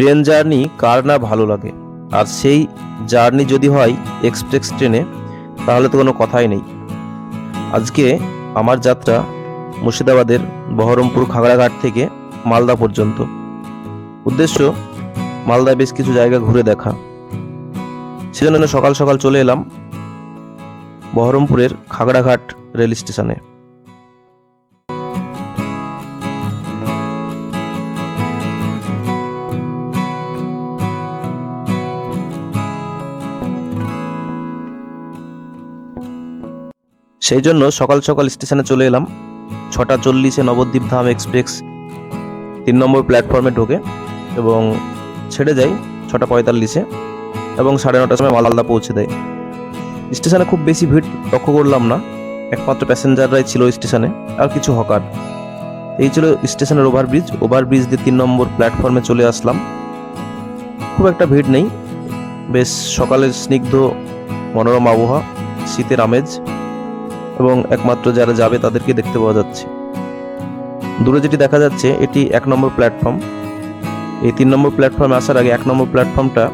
Train journey কার না ভালো লাগে? আর সেই জার্নি যদি হয় এক্সপ্রেস ট্রেনে, তাহলে তো কোনো কথাই নেই। আজকে আমার যাত্রা মুর্শিদাবাদের বহরমপুর খাগড়াঘাট থেকে মালদা পর্যন্ত। উদ্দেশ্য মালদা বেশ কিছু জায়গা ঘুরে দেখা। সেজন্য সকাল সকাল চলে এলাম বহরমপুরের খাগড়াঘাট রেল স্টেশনে। সেই জন্য সকাল সকাল স্টেশনে চলে এলাম। ছটা চল্লিশে নবদ্বীপ ধাম এক্সপ্রেস তিন নম্বর প্ল্যাটফর্মে ঢোকে এবং ছেড়ে যায় ছটা পঁয়তাল্লিশে এবং সাড়ে নটার সময় মালদা পৌঁছে দেয়। স্টেশনে খুব বেশি ভিড় লক্ষ্য করলাম না। একমাত্র প্যাসেঞ্জাররাই ছিল স্টেশনে, আর কিছু হকার। এই ছিল স্টেশনের ওভারব্রিজ। ওভারব্রিজ দিয়ে তিন নম্বর প্ল্যাটফর্মে চলে আসলাম। খুব একটা ভিড় নেই। বেশ সকালের স্নিগ্ধ মনোরম আবহাওয়া, শীতের আমেজ। এবং একমাত্র যারা যাবে তাদেরকে দেখতে পাওয়া যাচ্ছে। দূরে যেটি দেখা যাচ্ছে, এটি এক নম্বর প্ল্যাটফর্ম। এই তিন নম্বর প্ল্যাটফর্মে আসার আগে এক নম্বর প্ল্যাটফর্মটা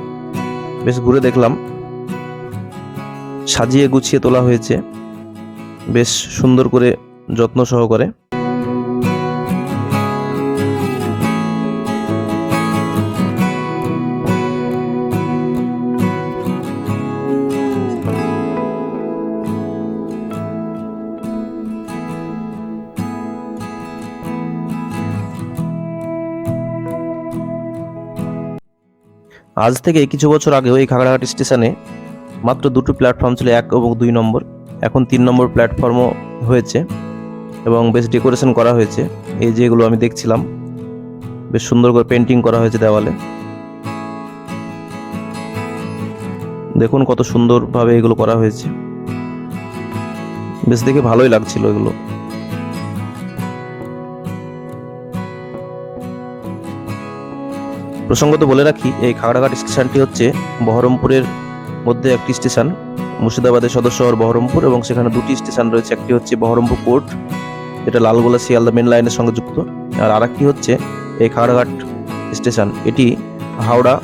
বেশ ঘুরে দেখলাম। সাজিয়ে গুছিয়ে তোলা হয়েছে। বেশ সুন্দর করে যত্ন সহকারে। আজ থেকে কিছু বছর আগেও এই খাগড়াঘাট স্টেশনে মাত্র দুটো প্ল্যাটফর্ম ছিল, এক এবং দুই নম্বর। এখন তিন নম্বর প্ল্যাটফর্মও হয়েছে এবং বেশ ডেকোরেশন করা হয়েছে। এই যেগুলো আমি দেখছিলাম, বেশ সুন্দর করে পেন্টিং করা হয়েছে দেওয়ালে। দেখুন কত সুন্দরভাবে এগুলো করা হয়েছে। বেশ দেখে ভালোই লাগছিল এগুলো। প্রসঙ্গত বলে রাখি, এই খাগড়াঘাট স্টেশনটি হচ্ছে বহরমপুরের মধ্যে একটি স্টেশন। মুর্শিদাবাদের সদর শহর বহরমপুর এবং সেখানে দুটি স্টেশন রয়েছে। একটি হচ্ছে বহরমপুর কোর্ট, যেটা লালগোলা শিয়ালদা মেন লাইনের সঙ্গে যুক্ত। আর আরেকটি হচ্ছে এই খাগড়াঘাট স্টেশন। এটি হাওড়া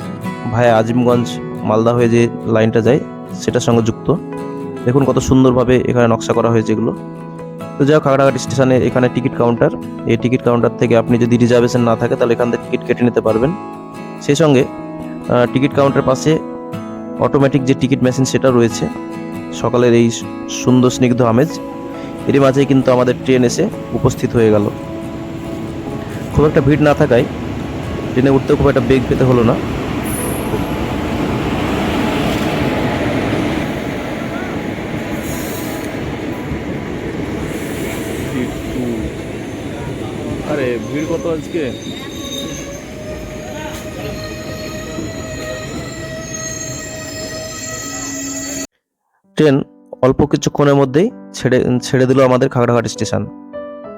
ভায়া আজিমগঞ্জ মালদা হয়ে যে লাইনটা যায়, সেটার সঙ্গে যুক্ত। দেখুন কত সুন্দরভাবে এখানে নকশা করা হয়েছে এগুলো। তো হোক, খাগড়াঘাট স্টেশনে এখানে টিকিট কাউন্টার। এই টিকিট কাউন্টার থেকে আপনি যদি রিজার্ভেশন না থাকে, তাহলে এখান থেকে টিকিট কেটে নিতে পারবেন। সেই সঙ্গে টিকিট কাউন্টার পাশে অটোমেটিক যে টিকিট মেশিন সেটা রয়েছে, সকালের এই সুন্দর স্নিগ্ধ আমেজ, এরই মাঝেই কিন্তু আমাদের ট্রেন এসে উপস্থিত হয়ে গেল। খুব একটা ভিড় না থাকায় ট্রেনে উঠতেও খুব একটা বেগ পেতে হলো না। আরে, ভিড় কত আজকে? অল্প কিছুক্ষণের মধ্যেই ছেড়ে ছেড়ে দিল আমাদের খাগড়াঘাট স্টেশন।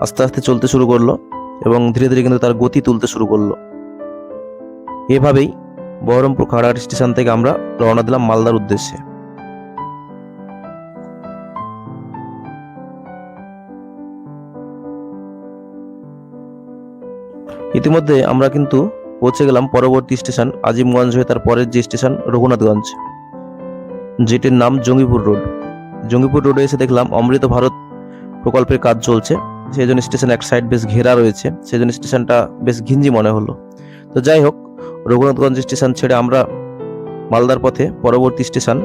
আস্তে আস্তে চলতে শুরু করল এবং ধীরে ধীরে কিন্তু তার গতি তুলতে শুরু করল। এভাবেই বহরমপুর খাগড়াঘাট স্টেশন থেকে আমরা রওনা দিলাম মালদার উদ্দেশ্যে। ইতিমধ্যে আমরা কিন্তু পৌঁছে গেলাম পরবর্তী স্টেশন আজিমগঞ্জ হয়ে তার পরের যে স্টেশন রঘুনাথগঞ্জ, যেটির নাম জঙ্গিপুর রোড। জঙ্গিপুর রোডে এসে দেখলাম অমৃত ভারত প্রকল্পের কাজ চলছে। সেই জন্য স্টেশন এক সাইড বেশ ঘেরা রয়েছে। সেই জন্য স্টেশনটা বেশ ঘিঞ্জি মনে হলো। তো যাই হোক, রঘুনাথগঞ্জ স্টেশন ছেড়ে আমরা মালদার পথে পরবর্তী স্টেশন,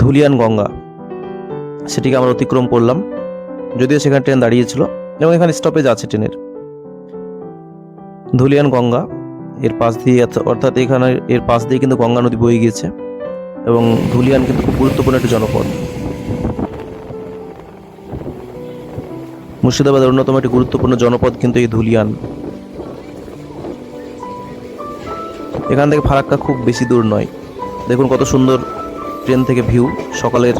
ধুলিয়ান গঙ্গা। সেটিকে আমরা অতিক্রম করলাম। যদিও সেখানে ট্রেন দাঁড়িয়েছিল এবং এখানে স্টপেজ আছে ট্রেনের। ধুলিয়ান গঙ্গা, এর পাশ দিয়ে অর্থাৎ এখানে এর পাশ দিয়ে কিন্তু গঙ্গা নদী বয়ে গিয়েছে। এবং ধুলিয়ান কিন্তু খুব গুরুত্বপূর্ণ একটি জনপদ। মুর্শিদাবাদের অন্যতম একটি গুরুত্বপূর্ণ জনপদ কিন্তু এই ধুলিয়ান। এখান থেকে ফারাক্কা খুব বেশি দূর নয়। দেখুন কত সুন্দর ট্রেন থেকে ভিউ, সকালের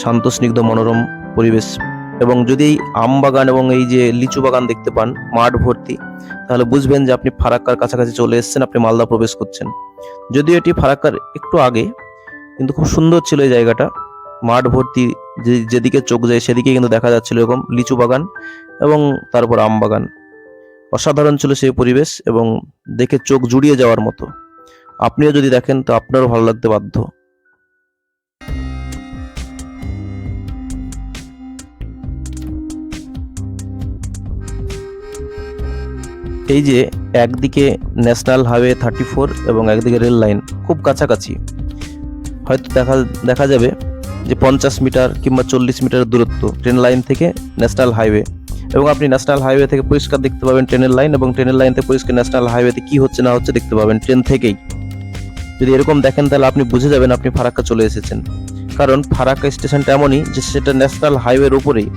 শান্ত, স্নিগ্ধ, মনোরম পরিবেশ। এবং যদি আম বাগান এবং এই যে লিচু বাগান দেখতে পান, মাঠ ভর্তি, তাহলে বুঝবেন যে আপনি ফারাক্কার কাছাকাছি চলে এসেছেন, আপনি মালদা প্রবেশ করছেন। যদিও এটি ফারাক্কার একটু আগে, কিন্তু খুব সুন্দর ছিল এই জায়গাটা। মাঠ ভর্তি যে, যেদিকে চোখ যায় সেদিকে কিন্তু দেখা যাচ্ছিল এরকম লিচু বাগান এবং তারপর আম বাগান। অসাধারণ ছিল সেই পরিবেশ এবং দেখে চোখ জুড়িয়ে যাওয়ার মতো। আপনিও যদি দেখেন, তো আপনারও ভালো লাগতে বাধ্য। এই যে একদিকে ন্যাশনাল হাইওয়ে থার্টি ফোর এবং একদিকে রেল লাইন খুব কাছাকাছি। হয়তো দেখা দেখা যাবে যে পঞ্চাশ মিটার কিংবা চল্লিশ মিটার দূরত্ব ট্রেন লাইন থেকে ন্যাশনাল হাইওয়ে। এবং আপনি ন্যাশনাল হাইওয়ে থেকে পরিষ্কার দেখতে পাবেন ট্রেনের লাইন এবং ট্রেনের লাইন থেকে পরিষ্কার ন্যাশনাল হাইওয়েতে কী হচ্ছে না হচ্ছে দেখতে পাবেন ট্রেন থেকেই। যদি এরকম দেখেন তাহলে আপনি বুঝে যাবেন আপনি ফারাক্কা চলে এসেছেন। কারণ ফারাক্কা স্টেশনটা এমনই যে সেটা ন্যাশনাল হাইওয়ের উপরেই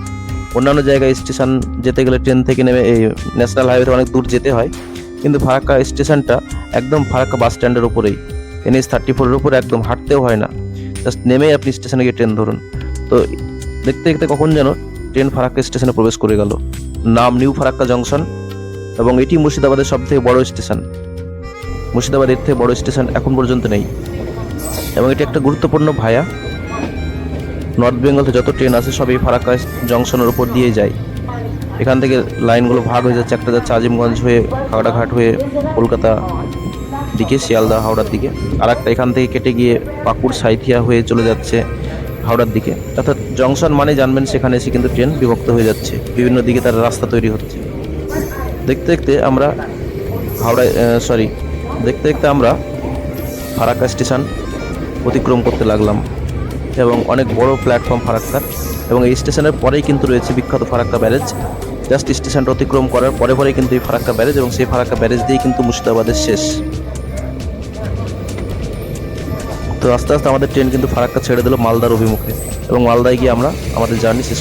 অন্যান্য জায়গায় স্টেশন যেতে গেলে ট্রেন থেকে নেমে এই ন্যাশনাল হাইওয়েতে অনেক দূর যেতে হয়। কিন্তু ফারাক্কা স্টেশনটা একদম ফারাক্কা বাস স্ট্যান্ডের উপরেই। এনএস থার্টি ফোরের উপরে একদম হাঁটতেও হয় না। জাস্ট নেমেই আপনি স্টেশনে গিয়ে ট্রেন ধরুন। তো দেখতে দেখতে কখন যেন ট্রেন ফারাক্কা স্টেশনে প্রবেশ করে গেল। নাম নিউ ফারাক্কা জংশন এবং এটি মুর্শিদাবাদের সব থেকে বড় স্টেশন। মুর্শিদাবাদের থেকে বড় স্টেশন এখন পর্যন্ত নেই। এবং এটি একটা গুরুত্বপূর্ণ ভায়া। নর্থ বেঙ্গল থেকে যত ট্রেন আছে, সবই ফারাক্কা জংশনের উপর দিয়ে যায়। এখান থেকে লাইনগুলো ভাগ হয়ে যাচ্ছে, একটা যাচ্ছে আজিমগঞ্জ হয়ে খাগড়াঘাট হয়ে কলকাতা দিকে, শিয়ালদা, হাওড়ার দিকে। আর একটা এখান থেকে কেটে গিয়ে পাকুড়, সাইথিয়া হয়ে চলে যাচ্ছে হাওড়ার দিকে। অর্থাৎ জংশন মানে জানবেন সেখানে এসে কিন্তু ট্রেন বিভক্ত হয়ে যাচ্ছে। বিভিন্ন দিকে তার রাস্তা তৈরি হচ্ছে। দেখতে দেখতে আমরা হাওড়ায় সরি দেখতে দেখতে আমরা ফারাক্কা স্টেশন অতিক্রম করতে লাগলাম। এবং অনেক বড় প্ল্যাটফর্ম ফারাক্কা। এবং এই স্টেশনের পরেই কিন্তু রয়েছে বিখ্যাত ফারাক্কা ব্যারেজ। জাস্ট স্টেশনটা অতিক্রম করার পরে পরেই কিন্তু এই ফারাক্কা ব্যারেজ এবং সেই ফারাক্কা ব্যারেজ দিয়েই কিন্তু মুর্শিদাবাদের শেষ। তো আস্তে আস্তে আমাদের ট্রেন কিন্তু ফারাক্কা ছেড়ে দিল মালদার অভিমুখে। এবং মালদায় গিয়ে আমরা আমাদের জার্নি শেষ